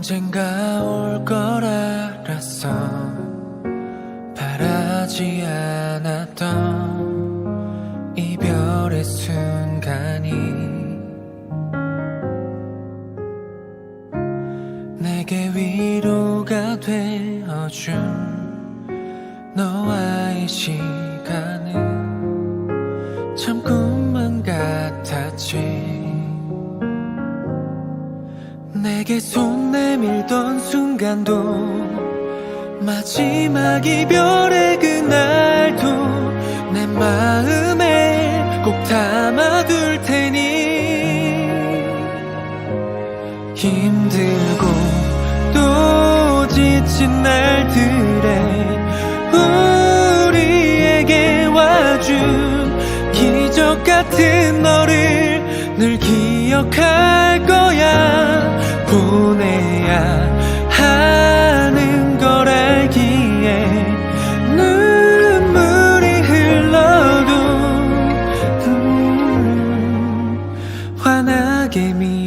언젠가 올 걸 알았어 바라지 않았던 이별의 순간이 내게 위로가 되어준 너와의 시간은 참 꿈만 같았지 내게 손 내밀던 순간도 마지막 이별의 그날도 내 마음에 꼭 담아둘 테니. 힘들고 또 지친 날들에 우리에게 와준 기적 같은 너를 늘 기억할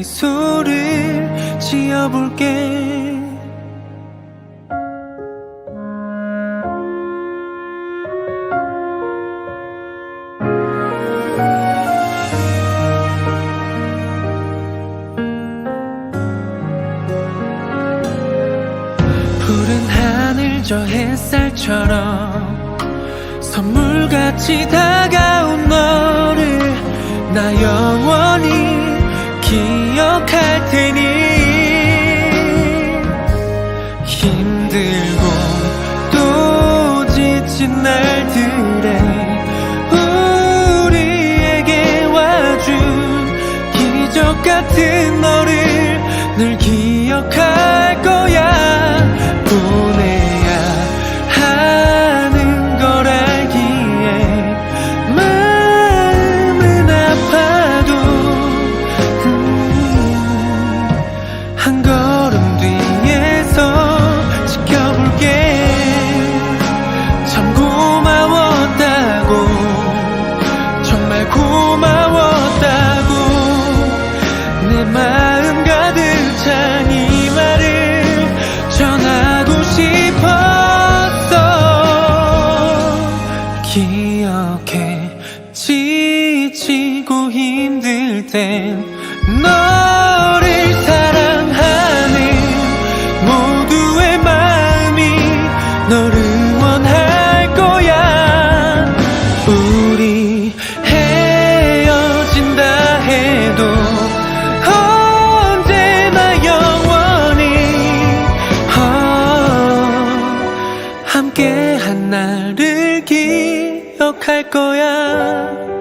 미소를 지어볼게. 푸른 하늘 저 햇살처럼 선물같이 다가 같은 너를 늘 기억할 원할 거야. 우리 헤어진다 해도 언제나 영원히 어, 함께한 날을 기억할 거야